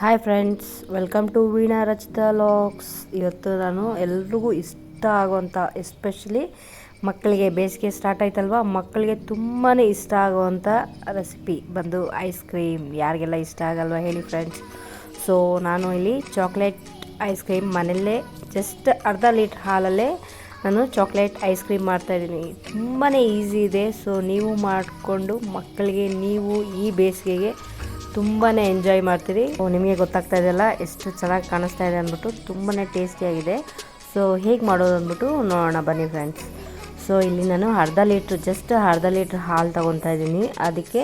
Hi friends welcome to Veena Rachita vlogs ಇವತ್ತು ನಾನು ಎಲ್ರಿಗೂ ಇಷ್ಟ ಆಗುವಂಥ ಎಸ್ಪೆಷಲಿ ಮಕ್ಕಳಿಗೆ ಬೇಸಿಗೆ ಸ್ಟಾರ್ಟ್ ಆಯ್ತಲ್ವಾ? ಮಕ್ಕಳಿಗೆ ತುಂಬಾ ಇಷ್ಟ ಆಗುವಂಥ ರೆಸಿಪಿ ಬಂದು ಐಸ್ ಕ್ರೀಮ್ ಯಾರಿಗೆಲ್ಲ ಇಷ್ಟ ಆಗಲ್ವಾ ಹೇಳಿ ಫ್ರೆಂಡ್ಸ್ ಸೊ ನಾನು ಇಲ್ಲಿ ಚಾಕ್ಲೇಟ್ ಐಸ್ ಕ್ರೀಮ್ ಮನೆಯಲ್ಲೇ ಜಸ್ಟ್ ಅರ್ಧ ಲೀಟ್ರ್ ಹಾಲಲ್ಲೇ ನಾನು ಚಾಕ್ಲೇಟ್ ಐಸ್ ಕ್ರೀಮ್ ಮಾಡ್ತಾಯಿದ್ದೀನಿ ತುಂಬಾ ಈಸಿ ಇದೆ. ಸೊ ನೀವು ಮಾಡಿಕೊಂಡು ಮಕ್ಕಳಿಗೆ, ನೀವು ಈ ಬೇಸಿಗೆಗೆ ತುಂಬಾ ಎಂಜಾಯ್ ಮಾಡ್ತೀರಿ. ನಿಮಗೆ ಗೊತ್ತಾಗ್ತಾ ಇದೆಯಲ್ಲ, ಎಷ್ಟು ಚೆನ್ನಾಗಿ ಕಾಣಿಸ್ತಾ ಇದೆ ಅಂದ್ಬಿಟ್ಟು ತುಂಬಾ ಟೇಸ್ಟಿಯಾಗಿದೆ ಸೊ ಹೇಗೆ ಮಾಡೋದು ಅಂದ್ಬಿಟ್ಟು ನೋಡೋಣ ಬನ್ನಿ ಫ್ರೆಂಡ್ಸ್ ಸೊ ಇಲ್ಲಿ ನಾನು ಅರ್ಧ ಲೀಟ್ರ್ ಜಸ್ಟ್ ಅರ್ಧ ಲೀಟ್ರ್ ಹಾಲು ತೊಗೊತಾ ಇದ್ದೀನಿ. ಅದಕ್ಕೆ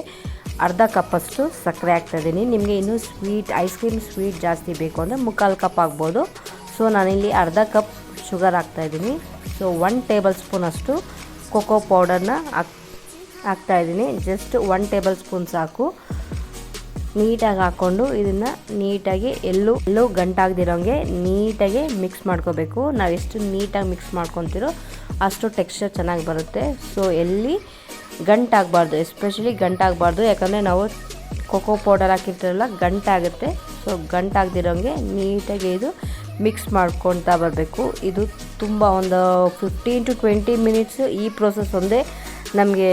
ಅರ್ಧ ಕಪ್ಪಷ್ಟು ಸಕ್ಕರೆ ಹಾಕ್ತಾ ಇದ್ದೀನಿ. ನಿಮಗೆ ಇನ್ನೂ ಸ್ವೀಟ್ ಐಸ್ ಕ್ರೀಮ್ ಸ್ವೀಟ್ ಜಾಸ್ತಿ ಬೇಕು ಅಂದರೆ ಮುಕ್ಕಾಲು ಕಪ್ ಆಗ್ಬೋದು. ಸೊ ನಾನಿಲ್ಲಿ ಅರ್ಧ ಕಪ್ ಶುಗರ್ ಹಾಕ್ತಾಯಿದ್ದೀನಿ ಸೊ ಒನ್ ಟೇಬಲ್ ಸ್ಪೂನ್ ಅಷ್ಟು ಕೊಕೋ ಪೌಡರ್ನ ಹಾಕ್ ಹಾಕ್ತಾಯಿದ್ದೀನಿ ಜಸ್ಟ್ ಒನ್ ಟೇಬಲ್ ಸ್ಪೂನ್ ಸಾಕು. ನೀಟಾಗಿ ಹಾಕ್ಕೊಂಡು ಇದನ್ನು ನೀಟಾಗಿ ಎಲ್ಲೂ ಎಲ್ಲೂ ಗಂಟಾಗ್ದಿರೋಂಗೆ ನೀಟಾಗಿ ಮಿಕ್ಸ್ ಮಾಡ್ಕೋಬೇಕು. ನಾವು ಎಷ್ಟು ನೀಟಾಗಿ ಮಿಕ್ಸ್ ಮಾಡ್ಕೊತಿರೋ ಅಷ್ಟು ಟೆಕ್ಸ್ಚರ್ ಚೆನ್ನಾಗಿ ಬರುತ್ತೆ. ಸೊ ಎಲ್ಲಿ ಗಂಟಾಗಬಾರ್ದು ಎಸ್ಪೆಷಲಿ ಗಂಟಾಗಬಾರ್ದು. ಯಾಕಂದರೆ ನಾವು ಕೊಕೋ ಪೌಡರ್ ಹಾಕಿರ್ತೀರಲ್ಲ, ಗಂಟಾಗುತ್ತೆ. ಸೊ ಗಂಟಾಗ್ದಿರೋಂಗೆ ನೀಟಾಗಿ ಇದು ಮಿಕ್ಸ್ ಮಾಡ್ಕೊತಾ ಬರಬೇಕು. ಇದು ತುಂಬ ಒಂದು ಫಿಫ್ಟೀನ್ ಟು ಟ್ವೆಂಟಿ ಮಿನಿಟ್ಸ್ ಈ ಪ್ರೋಸೆಸ್ ಒಂದೇ ನಮಗೆ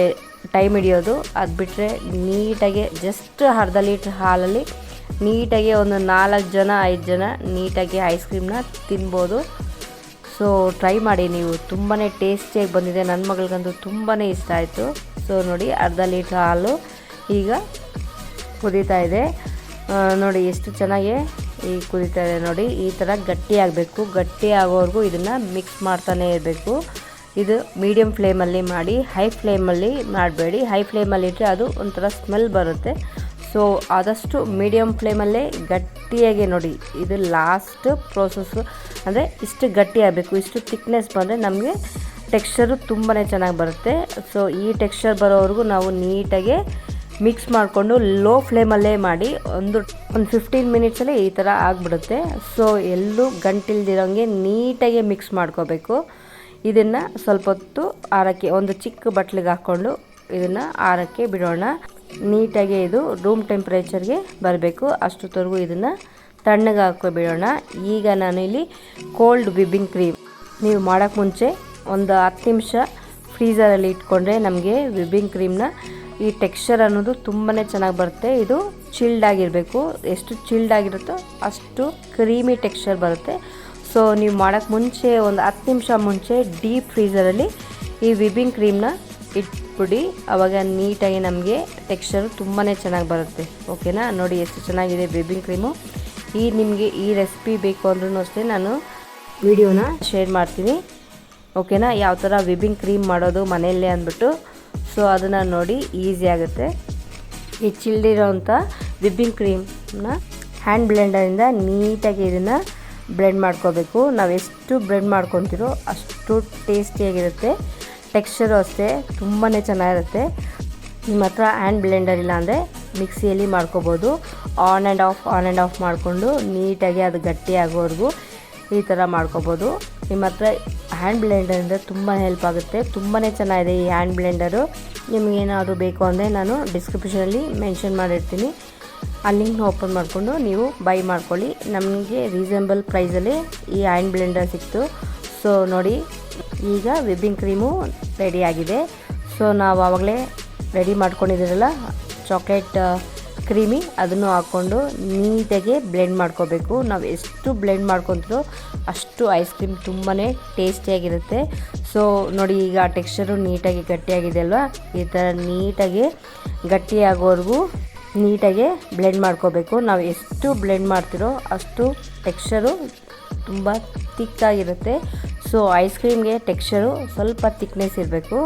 ಟೈಮ್ ಹಿಡಿಯೋದು. ಅದು ಬಿಟ್ಟರೆ ನೀಟಾಗಿ ಜಸ್ಟ್ ಅರ್ಧ ಲೀಟ್ರ್ ಹಾಲಲ್ಲಿ ನೀಟಾಗಿ ಒಂದು ನಾಲ್ಕು ಜನ, ಐದು ಜನ ನೀಟಾಗಿ ಐಸ್ ಕ್ರೀಮ್ನ ತಿನ್ಬೋದು. ಸೊ ಟ್ರೈ ಮಾಡಿ ನೀವು. ತುಂಬಾ ಟೇಸ್ಟಿಯಾಗಿ ಬಂದಿದೆ. ನನ್ನ ಮಗಳಿಗಂತೂ ತುಂಬಾ ಇಷ್ಟ ಆಯಿತು. ಸೊ ನೋಡಿ ಅರ್ಧ ಲೀಟ್ರ್ ಹಾಲು ಈಗ ಕುದೀತಾ ಇದೆ. ನೋಡಿ ಎಷ್ಟು ಚೆನ್ನಾಗಿ ಈ ಕುದೀತಾ ಇದೆ ನೋಡಿ. ಈ ಥರ ಗಟ್ಟಿ ಆಗಬೇಕು. ಗಟ್ಟಿ ಆಗೋವರೆಗೂ ಇದನ್ನು ಮಿಕ್ಸ್ ಮಾಡ್ತಾನೆ ಇರಬೇಕು. ಇದು ಮೀಡಿಯಮ್ ಫ್ಲೇಮಲ್ಲಿ ಮಾಡಿ ಹೈ ಫ್ಲೇಮಲ್ಲಿ ಮಾಡಬೇಡಿ. ಹೈ ಫ್ಲೇಮಲ್ಲಿ ಇಟ್ಟರೆ ಅದು ಒಂಥರ ಸ್ಮೆಲ್ ಬರುತ್ತೆ. ಸೊ ಆದಷ್ಟು ಮೀಡಿಯಮ್ ಫ್ಲೇಮಲ್ಲೇ ಗಟ್ಟಿಯಾಗಿ ನೋಡಿ. ಇದು ಲಾಸ್ಟ್ ಪ್ರೋಸೆಸ್ಸು ಅಂದರೆ ಇಷ್ಟು ಗಟ್ಟಿ ಆಗಬೇಕು. ಇಷ್ಟು ತಿಕ್ನೆಸ್ ಬಂದರೆ ನಮಗೆ ಟೆಕ್ಸ್ಚರು ತುಂಬಾ ಚೆನ್ನಾಗಿ ಬರುತ್ತೆ. ಸೊ ಈ ಟೆಕ್ಸ್ಚರ್ ಬರೋವರೆಗೂ ನಾವು ನೀಟಾಗಿ ಮಿಕ್ಸ್ ಮಾಡಿಕೊಂಡು ಲೋ ಫ್ಲೇಮಲ್ಲೇ ಮಾಡಿ ಒಂದು ಒಂದು ಫಿಫ್ಟೀನ್ ಮಿನಿಟ್ಸಲ್ಲಿ ಈ ಥರ ಆಗಿಬಿಡುತ್ತೆ. ಸೊ ಎಲ್ಲೂ ಗಂಟಿಲ್ದಿರೋಂಗೆ ನೀಟಾಗಿ ಮಿಕ್ಸ್ ಮಾಡ್ಕೋಬೇಕು. ಇದನ್ನು ಸ್ವಲ್ಪ ಹೊತ್ತು ಆರಕ್ಕೆ ಒಂದು ಚಿಕ್ಕ ಬಟ್ಲಿಗೆ ಹಾಕ್ಕೊಂಡು ಇದನ್ನು ಆರಕ್ಕೆ ಬಿಡೋಣ. ನೀಟಾಗಿ ಇದು ರೂಮ್ ಟೆಂಪ್ರೇಚರ್ಗೆ ಬರಬೇಕು. ಅಷ್ಟೊತ್ತವರೆಗೂ ಇದನ್ನು ತಣ್ಣಗೆ ಹಾಕೋ ಬಿಡೋಣ. ಈಗ ನಾನು ಇಲ್ಲಿ ಕೋಲ್ಡ್ ವಿಬ್ಬಿಂಗ್ ಕ್ರೀಮ್ ನೀವು ಮಾಡೋಕ್ಕೆ ಮುಂಚೆ ಒಂದು ಹತ್ತು ನಿಮಿಷ ಫ್ರೀಸರಲ್ಲಿ ಇಟ್ಕೊಂಡ್ರೆ ನಮಗೆ ವಿಬ್ಬಿಂಗ್ ಕ್ರೀಮ್ನ ಈ ಟೆಕ್ಸ್ಚರ್ ಅನ್ನೋದು ತುಂಬಾ ಚೆನ್ನಾಗಿ ಬರುತ್ತೆ. ಇದು ಚಿಲ್ಡ್ ಆಗಿರಬೇಕು. ಎಷ್ಟು ಚಿಲ್ಡ್ ಆಗಿರುತ್ತೋ ಅಷ್ಟು ಕ್ರೀಮಿ ಟೆಕ್ಸ್ಚರ್ ಬರುತ್ತೆ. ಸೊ ನೀವು ಮಾಡೋಕ್ಕೆ ಮುಂಚೆ ಒಂದು ಹತ್ತು ನಿಮಿಷ ಮುಂಚೆ ಡೀಪ್ ಫ್ರೀಸರಲ್ಲಿ ಈ ವಿಬಿಂಗ್ ಕ್ರೀಮ್ನ ಇಟ್ಬಿಡಿ. ಅವಾಗ ನೀಟಾಗಿ ನಮಗೆ ಟೆಕ್ಸ್ಚರ್ ತುಂಬಾ ಚೆನ್ನಾಗಿ ಬರುತ್ತೆ. ಓಕೆನಾ ನೋಡಿ ಎಷ್ಟು ಚೆನ್ನಾಗಿದೆ ವಿಬಿಂಗ್ ಕ್ರೀಮು ಈ ನಿಮಗೆ ಈ ರೆಸಿಪಿ ಬೇಕು ಅಂದ್ರೂ ಅಷ್ಟೇ ನಾನು ವಿಡಿಯೋನ ಶೇರ್ ಮಾಡ್ತೀನಿ. ಓಕೆನಾ ಯಾವ ಥರ ವಿಬಿಂಗ್ ಕ್ರೀಮ್ ಮಾಡೋದು ಮನೆಯಲ್ಲೇ ಅಂದ್ಬಿಟ್ಟು. ಸೊ ಅದನ್ನು ನೋಡಿ ಈಸಿ ಆಗುತ್ತೆ. ಈ ಚಿಲ್ಡಿರೋಂಥ ವಿಬ್ಬಿಂಗ್ ಕ್ರೀಮ್ನ ಹ್ಯಾಂಡ್ ಬ್ಲೆಂಡರಿಂದ ನೀಟಾಗಿ ಇದನ್ನು ಬ್ಲೆಂಡ್ ಮಾಡ್ಕೋಬೇಕು. ನಾವು ಎಷ್ಟು ಬ್ಲೆಂಡ್ ಮಾಡ್ಕೊತೀರೋ ಅಷ್ಟು ಟೇಸ್ಟಿಯಾಗಿರುತ್ತೆ. ಟೆಕ್ಸ್ಚರು ಅಷ್ಟೇ ತುಂಬಾ ಚೆನ್ನಾಗಿರುತ್ತೆ. ನಿಮ್ಮ ಹತ್ರ ಹ್ಯಾಂಡ್ ಬ್ಲೆಂಡರ್ ಇಲ್ಲ ಅಂದರೆ ಮಿಕ್ಸಿಯಲ್ಲಿ ಮಾಡ್ಕೋಬೋದು. On and off on and off ಮಾಡಿಕೊಂಡು ನೀಟಾಗಿ ಅದು ಗಟ್ಟಿ ಆಗೋವರೆಗೂ ಈ ಥರ ಮಾಡ್ಕೋಬೋದು. ನಿಮ್ಮ ಹತ್ರ ಹ್ಯಾಂಡ್ ಬ್ಲೆಂಡರಿಂದ ತುಂಬ ಹೆಲ್ಪ್ ಆಗುತ್ತೆ. ತುಂಬಾ ಚೆನ್ನಾಗಿದೆ ಈ ಹ್ಯಾಂಡ್ ಬ್ಲೆಂಡರು ನಿಮಗೇನಾದರೂ ಬೇಕು ಅಂದರೆ ನಾನು ಡಿಸ್ಕ್ರಿಪ್ಷನಲ್ಲಿ ಮೆನ್ಷನ್ ಮಾಡಿರ್ತೀನಿ. ಆ ಲಿಂಕ್ನ ಓಪನ್ ಮಾಡಿಕೊಂಡು ನೀವು ಬೈ ಮಾಡ್ಕೊಳ್ಳಿ. ನಮಗೆ ರೀಸನಬಲ್ ಪ್ರೈಸಲ್ಲಿ ಈ ಹ್ಯಾಂಡ್ ಬ್ಲೆಂಡರ್ ಸಿಕ್ತು. ಸೊ ನೋಡಿ, ಈಗ ವಿಬ್ಬಿಂಗ್ ಕ್ರೀಮು ರೆಡಿ ಆಗಿದೆ. ಸೊ ನಾವು ಆವಾಗಲೇ ರೆಡಿ ಮಾಡ್ಕೊಂಡಿದ್ದೀರಲ್ಲ ಚಾಕ್ಲೇಟ್ ಕ್ರೀಮಿ ಅದನ್ನು ಹಾಕ್ಕೊಂಡು ನೀಟಾಗಿ ಬ್ಲೆಂಡ್ ಮಾಡ್ಕೋಬೇಕು. ನಾವು ಎಷ್ಟು ಬ್ಲೆಂಡ್ ಮಾಡ್ಕೊತೀರೋ ಅಷ್ಟು ಐಸ್ ಕ್ರೀಮ್ ತುಂಬಾ ಟೇಸ್ಟಿಯಾಗಿರುತ್ತೆ ಸೊ ನೋಡಿ, ಈಗ ಆ ಟೆಕ್ಸ್ಚರು ನೀಟಾಗಿ ಗಟ್ಟಿಯಾಗಿದೆ ಅಲ್ವಾ? ಈ ಥರ ನೀಟಾಗಿ ಗಟ್ಟಿಯಾಗೋವರೆಗೂ ನೀಟಾಗಿ ಬ್ಲೆಂಡ್ ಮಾಡ್ಕೋಬೇಕು. ನಾವು ಎಷ್ಟು ಬ್ಲೆಂಡ್ ಮಾಡ್ತಿರೋ ಅಷ್ಟು ಟೆಕ್ಸ್ಚರು ತುಂಬ ತಿಕ್ಕಾಗಿರುತ್ತೆ. ಸೊ ಐಸ್ ಕ್ರೀಮ್ಗೆ ಟೆಕ್ಸ್ಚರು ಸ್ವಲ್ಪ ತಿಕ್ನೆಸ್ ಇರಬೇಕು.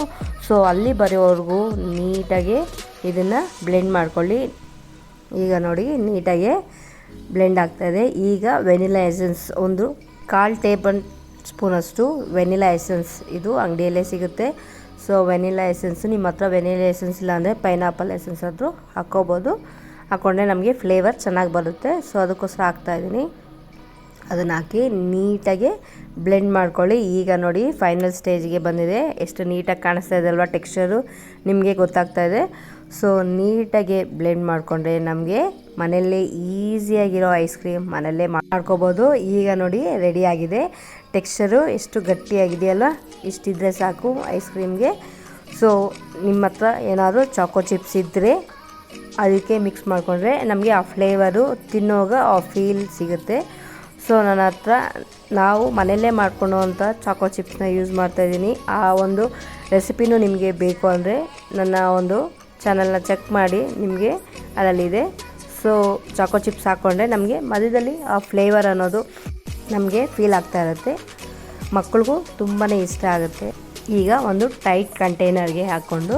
ಸೊ ಅಲ್ಲಿ ಬರೋವರೆಗೂ ನೀಟಾಗಿ ಇದನ್ನು ಬ್ಲೆಂಡ್ ಮಾಡ್ಕೊಳ್ಳಿ. ಈಗ ನೋಡಿ, ನೀಟಾಗಿ ಬ್ಲೆಂಡ್ ಆಗ್ತಾಯಿದೆ ಈಗ ವೆನಿಲಾ ಎಸೆನ್ಸ್ ಒಂದು ಕಾಲು ಟೇಬಲ್ ಸ್ಪೂನಷ್ಟು ವೆನಿಲಾ ಎಸೆನ್ಸ್ ಇದು ಅಂಗಡಿಯಲ್ಲೇ ಸಿಗುತ್ತೆ. ಸೊ ವೆನಿಲಾ ಎಸೆನ್ಸು ನಿಮ್ಮ ಹತ್ರ ವೆನಿಲಾ ಎಸೆನ್ಸ್ ಇಲ್ಲ ಅಂದರೆ ಪೈನಾಪಲ್ ಎಸೆನ್ಸ್ ಆದರೂ ಹಾಕ್ಕೋಬೋದು ಹಾಕ್ಕೊಂಡ್ರೆ ನಮಗೆ ಫ್ಲೇವರ್ ಚೆನ್ನಾಗಿ ಬರುತ್ತೆ. ಸೊ ಅದಕ್ಕೋಸ್ಕರ ಹಾಕ್ತಾಯಿದ್ದೀನಿ ಅದನ್ನು ಹಾಕಿ ನೀಟಾಗಿ ಬ್ಲೆಂಡ್ ಮಾಡ್ಕೊಳ್ಳಿ. ಈಗ ನೋಡಿ ಫೈನಲ್ ಸ್ಟೇಜ್ಗೆ ಬಂದಿದೆ. ಎಷ್ಟು ನೀಟಾಗಿ ಕಾಣಿಸ್ತಾ ಇದೆ ಅಲ್ವಾ ಟೆಕ್ಸ್ಚರು ನಿಮಗೆ ಗೊತ್ತಾಗ್ತಾ ಇದೆ. ಸೊ ನೀಟಾಗಿ ಬ್ಲೆಂಡ್ ಮಾಡಿಕೊಂಡ್ರೆ ನಮಗೆ ಮನೆಯಲ್ಲೇ ಈಸಿಯಾಗಿರೋ ಐಸ್ ಕ್ರೀಮ್ ಮನೆಯಲ್ಲೇ ಮಾಡ್ಕೋಬೋದು. ಈಗ ನೋಡಿ ರೆಡಿಯಾಗಿದೆ ಟೆಕ್ಸ್ಚರು ಎಷ್ಟು ಗಟ್ಟಿಯಾಗಿದೆಯಲ್ಲ, ಇಷ್ಟಿದ್ರೆ ಸಾಕು ಐಸ್ ಕ್ರೀಮ್ಗೆ ಸೊ ನಿಮ್ಮ ಹತ್ರ ಏನಾದರೂ ಚಾಕೋ ಚಿಪ್ಸ್ ಇದ್ದರೆ ಅದಕ್ಕೆ ಮಿಕ್ಸ್ ಮಾಡಿಕೊಂಡ್ರೆ ನಮಗೆ ಆ ಫ್ಲೇವರು ತಿನ್ನೋವಾಗ ಆ ಫೀಲ್ ಸಿಗುತ್ತೆ. ಸೊ ನನ್ನ ಹತ್ರ ನಾವು ಮನೆಯಲ್ಲೇ ಮಾಡ್ಕೊಳ್ಳೋವಂಥ ಚಾಕೋ ಚಿಪ್ಸ್ನ ಯೂಸ್ ಮಾಡ್ತಾಯಿದ್ದೀನಿ ಆ ಒಂದು ರೆಸಿಪಿನೂ ನಿಮಗೆ ಬೇಕು ಅಂದರೆ ನನ್ನ ಒಂದು ಚಾನಲ್ನ ಚೆಕ್ ಮಾಡಿ ನಿಮಗೆ ಅದರಲ್ಲಿದೆ. ಸೊ ಚಾಕೋ ಚಿಪ್ಸ್ ಹಾಕ್ಕೊಂಡ್ರೆ ನಮಗೆ ಮಧ್ಯದಲ್ಲಿ ಆ ಫ್ಲೇವರ್ ಅನ್ನೋದು ನಮಗೆ ಫೀಲ್ ಆಗ್ತಾ ಇರುತ್ತೆ. ಮಕ್ಕಳಿಗೂ ತುಂಬಾ ಇಷ್ಟ ಆಗುತ್ತೆ. ಈಗ ಒಂದು ಟೈಟ್ ಕಂಟೈನರ್ಗೆ ಹಾಕ್ಕೊಂಡು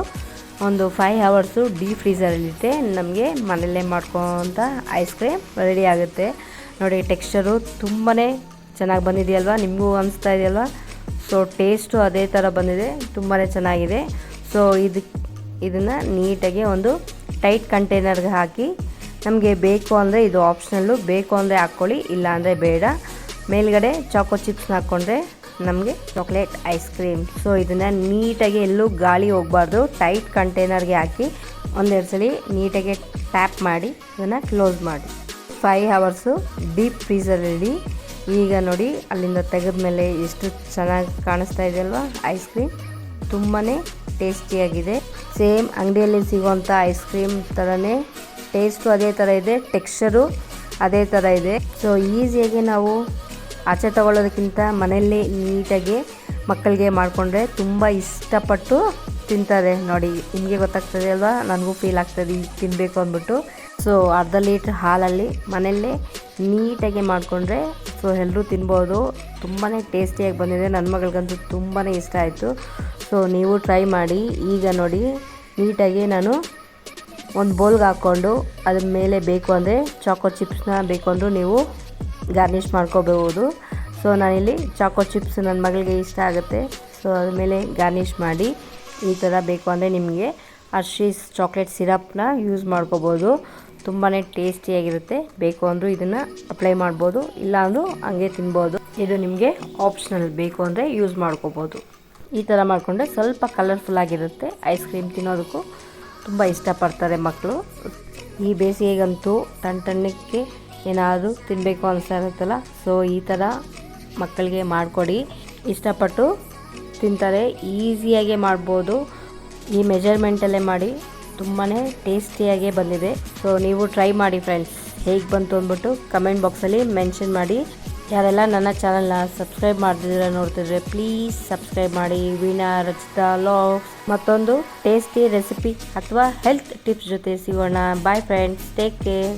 ಒಂದು ಫೈವ್ ಅವರ್ಸು ಡೀಪ್ ಫ್ರೀಸರಲ್ಲಿಟ್ಟೆ ನಮಗೆ ಮನೆಯಲ್ಲೇ ಮಾಡ್ಕೊಂತ ಐಸ್ ಕ್ರೀಮ್ ರೆಡಿ ಆಗುತ್ತೆ. ನೋಡಿ ಟೆಕ್ಸ್ಚರು ತುಂಬಾ ಚೆನ್ನಾಗಿ ಬಂದಿದೆಯಲ್ವ? ನಿಮಗೂ ಅನಿಸ್ತಾ ಇದೆಯಲ್ವ? ಸೊ ಟೇಸ್ಟು ಅದೇ ಥರ ಬಂದಿದೆ. ತುಂಬಾ ಚೆನ್ನಾಗಿದೆ. ಸೊ ಇದಕ್ಕೆ ಇದನ್ನು ನೀಟಾಗಿ ಒಂದು ಟೈಟ್ ಕಂಟೈನರ್ಗೆ ಹಾಕಿ, ನಮಗೆ ಬೇಕು ಅಂದರೆ ಇದು ಆಪ್ಷನಲ್ಲು ಬೇಕು ಅಂದರೆ ಹಾಕ್ಕೊಳ್ಳಿ, ಇಲ್ಲ ಅಂದರೆ ಬೇಡ. ಮೇಲ್ಗಡೆ ಚಾಕೋ ಚಿಪ್ಸ್ನ ಹಾಕ್ಕೊಂಡ್ರೆ ನಮಗೆ ಚಾಕ್ಲೇಟ್ ಐಸ್ ಕ್ರೀಮ್ ಸೊ ಇದನ್ನು ನೀಟಾಗಿ ಎಲ್ಲೂ ಗಾಳಿ ಹೋಗಬಾರ್ದು. ಟೈಟ್ ಕಂಟೈನರ್ಗೆ ಹಾಕಿ ಒಂದೆರಡು ಸಲ ನೀಟಾಗಿ ಟ್ಯಾಪ್ ಮಾಡಿ, ಇದನ್ನು ಕ್ಲೋಸ್ ಮಾಡಿ. ಫೈವ್ ಹವರ್ಸು ಡೀಪ್ ಫ್ರೀಸರಲ್ಲಿ ಈಗ ನೋಡಿ, ಅಲ್ಲಿಂದ ತೆಗೆದ ಮೇಲೆ ಎಷ್ಟು ಚೆನ್ನಾಗಿ ಕಾಣಿಸ್ತಾ ಇದೆಯಲ್ವ ಐಸ್ ಕ್ರೀಮ್ ತುಂಬಾ ಟೇಸ್ಟಿಯಾಗಿದೆ ಸೇಮ್ ಅಂಗಡಿಯಲ್ಲಿ ಸಿಗುವಂಥ ಐಸ್ ಕ್ರೀಮ್ ಥರನೇ ಟೇಸ್ಟು ಅದೇ ಥರ ಇದೆ ಟೆಕ್ಸ್ಚರು ಅದೇ ಥರ ಇದೆ. ಸೊ ಈಸಿಯಾಗಿ ನಾವು ಆಚೆ ತಗೊಳ್ಳೋದಕ್ಕಿಂತ ಮನೆಯಲ್ಲೇ ನೀಟಾಗಿ ಮಕ್ಕಳಿಗೆ ಮಾಡಿಕೊಂಡ್ರೆ ತುಂಬ ಇಷ್ಟಪಟ್ಟು ತಿಂತಾರೆ. ನೋಡಿ, ನಿಮಗೆ ಗೊತ್ತಾಗ್ತದೆ ಅಲ್ವಾ? ನನಗೂ ಫೀಲ್ ಆಗ್ತದೆ ಈಗ ತಿನ್ನಬೇಕು ಅಂದ್ಬಿಟ್ಟು. ಸೊ ಅರ್ಧ ಲೀಟ್ರ್ ಹಾಲಲ್ಲಿ ಮನೆಯಲ್ಲೇ ನೀಟಾಗಿ ಮಾಡಿಕೊಂಡ್ರೆ ಸೊ ಎಲ್ಲರೂ ತಿನ್ಬೋದು. ತುಂಬಾ ಟೇಸ್ಟಿಯಾಗಿ ಬಂದಿದೆ. ನನ್ನ ಮಗಳಿಗಂತೂ ತುಂಬಾ ಇಷ್ಟ ಆಯಿತು. ಸೊ ನೀವು ಟ್ರೈ ಮಾಡಿ, ಈಗ ನೋಡಿ, ನೀಟಾಗಿ ನಾನು ಒಂದು ಬೌಲ್ಗೆ ಹಾಕ್ಕೊಂಡು, ಅದ್ರ ಮೇಲೆ ಬೇಕು ಅಂದರೆ ಚಾಕೋ ಚಿಪ್ಸ್ನ ಬೇಕು ಅಂದರೂ ನೀವು ಗಾರ್ನಿಷ್ ಮಾಡ್ಕೋಬಹುದು. ಸೊ ನಾನಿಲ್ಲಿ ಚಾಕೋ ಚಿಪ್ಸ್ ನನ್ನ ಮಗಳಿಗೆ ಇಷ್ಟ ಆಗುತ್ತೆ. ಸೊ ಅದ್ರ ಮೇಲೆ ಗಾರ್ನಿಷ್ ಮಾಡಿ, ಈ ಥರ ಬೇಕು ಅಂದರೆ ನಿಮಗೆ ಹರ್ಷೀಸ್ ಚಾಕ್ಲೇಟ್ ಸಿರಪ್ನ ಯೂಸ್ ಮಾಡ್ಕೋಬೋದು ತುಂಬಾ ಟೇಸ್ಟಿಯಾಗಿರುತ್ತೆ ಬೇಕು ಅಂದರೂ ಇದನ್ನು ಅಪ್ಲೈ ಮಾಡ್ಬೋದು. ಇಲ್ಲ ಅಂದರೂ ಹಂಗೆ ತಿನ್ಬೋದು. ಇದು ನಿಮಗೆ ಆಪ್ಷನಲ್ ಬೇಕು ಅಂದರೆ ಯೂಸ್ ಮಾಡ್ಕೋಬೋದು ಈ ಥರ ಮಾಡಿಕೊಂಡ್ರೆ ಸ್ವಲ್ಪ ಕಲರ್ಫುಲ್ ಆಗಿರುತ್ತೆ. ಐಸ್ ಕ್ರೀಮ್ ತಿನ್ನೋದಕ್ಕೂ ತುಂಬ ಇಷ್ಟಪಡ್ತಾರೆ ಮಕ್ಕಳು. ಈ ಬೇಸಿಗೆಗಂತೂ ತಣ್ಣ ತಣ್ಣಕ್ಕೆ ಏನಾದರೂ ತಿನ್ನಬೇಕು ಅನಿಸ್ತಾ ಇರುತ್ತಲ್ಲ ಸೊ ಈ ಥರ ಮಕ್ಕಳಿಗೆ ಮಾಡಿಕೊಡಿ. ಇಷ್ಟಪಟ್ಟು ತಿಂತಾರೆ, ಈಸಿಯಾಗೆ ಮಾಡ್ಬೋದು. ಈ ಮೆಜರ್ಮೆಂಟಲ್ಲೇ ಮಾಡಿ ತುಂಬಾ ಟೇಸ್ಟಿಯಾಗೇ ಬಂದಿದೆ. ಸೊ ನೀವು ಟ್ರೈ ಮಾಡಿ ಫ್ರೆಂಡ್ಸ್ ಹೇಗೆ ಬಂತು ಅಂದ್ಬಿಟ್ಟು ಕಮೆಂಟ್ ಬಾಕ್ಸಲ್ಲಿ ಮೆನ್ಷನ್ ಮಾಡಿ. ಯಾರೆಲ್ಲ ನನ್ನ ಚಾನಲ್ನ ಸಬ್ಸ್ಕ್ರೈಬ್ ಮಾಡ್ತಿದ್ರೆ ನೋಡ್ತಿದ್ರೆ ಪ್ಲೀಸ್ ಸಬ್ಸ್ಕ್ರೈಬ್ ಮಾಡಿ. ವೀಣಾ, ರಚಿತ ಲಾಗ್ಸ್ ಮತ್ತೊಂದು ಟೇಸ್ಟಿ ರೆಸಿಪಿ ಅಥವಾ ಹೆಲ್ತ್ ಟಿಪ್ಸ್ ಜೊತೆ ಸಿಗೋಣ. Bye friends take care